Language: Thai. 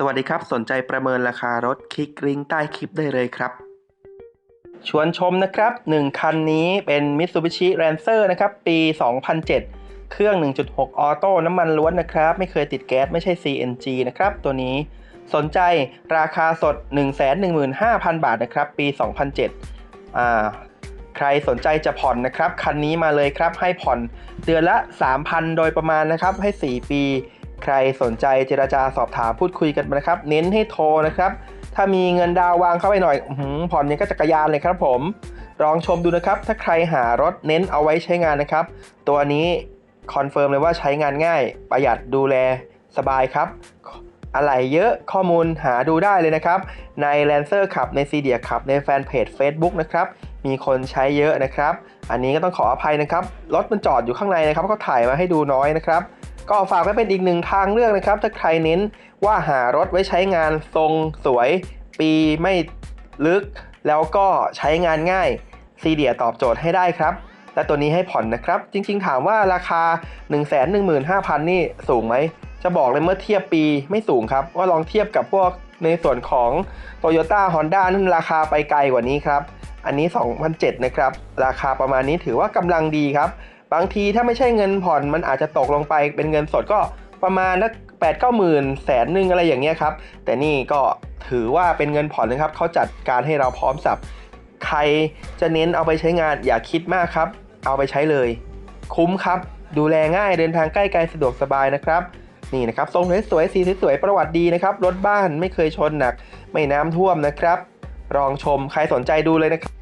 สวัสดีครับ สนใจประเมินราคารถคลิกลิงก์ใต้คลิปได้เลยครับ ชวนชมนะครับ 1 คันนี้เป็น Mitsubishi Lancer นะครับ ปี 2007 เครื่อง 1.6 ออโต้น้ำมันล้วนนะครับ ไม่เคยติดแก๊ส ไม่ใช่ CNG นะครับ ตัวนี้สนใจราคาสด 115,000 บาทนะครับ ปี 2007อ่าใครสนใจจะผ่อนนะครับ คันนี้มาเลยครับ ให้ผ่อนเดือนละ 3,000 โดยประมาณนะครับ ให้ 4 ปี ใครสนใจเจราจาสอบถามพูดคุยกันนะครับ เน้นให้โทรนะครับ ถ้ามีเงินดาววางเข้าไปหน่อยผ่อนยังก็จักรยานเลยครับผม ลองชมดูนะครับ ถ้าใครหารถเน้นเอาไว้ใช้งานนะครับ ตัวนี้คอนเฟิร์มเลยว่าใช้งานง่าย ประหยัดดูแลสบายครับอะไรเยอะข้อมูลหาดูได้เลยนะครับ ใน Lancer ขับใน c d ียขับในแฟนเพจ Facebook นะครับ มีคนใช้เยอะนะครับ อันนี้ก็ต้องขออภัยนะครับ รถมันจอดอยู่ข้างในนะครับก็ถ่ายมาให้ดูน้อยนะครับ ก็ฝากไว้เป็นอีกหนึ่งทางเลือกนะครับ ถ้าใครเน้นว่าหารถไว้ใช้งานทรงสวย ปีไม่ลึก แล้วก็ใช้งานง่ายซีเดียตอบโจทย์ให้ได้ครับ และตัวนี้ให้ผ่อนนะครับ จริงๆ ถามว่าราคา 1 1 5 0 0 0 นี่สูงไหม จะบอกเลยเมื่อเทียบปีไม่สูงครับ ว่าลองเทียบกับพวกในส่วนของ Toyota Honda นั่นราคาไปไกลกว่านี้ครับ อันนี้ 2007นะครับ ราคาประมาณนี้ถือว่ากำลังดีครับ บางทีถ้าไม่ใช่เงินผ่อนมันอาจจะตกลงไปเป็นเงินสดก็ประมาณนักแปดเก้าหมื่นแสนหนึ่งอะไรอย่างเงี้ยครับ แต่นี่ก็ถือว่าเป็นเงินผ่อนนะครับเขาจัดการให้เราพร้อมสับ ใครจะเน้นเอาไปใช้งานอย่าคิดมากครับ เอาไปใช้เลย คุ้มครับ ดูแลง่ายเดินทางใกล้ไกลสะดวกสบายนะครับนี่นะครับทรงสวยๆสีสวยๆประวัติดีนะครับรถบ้านไม่เคยชนหนัก ไม่น้ำท่วมนะครับลองชมใครสนใจดูเลยนะครับ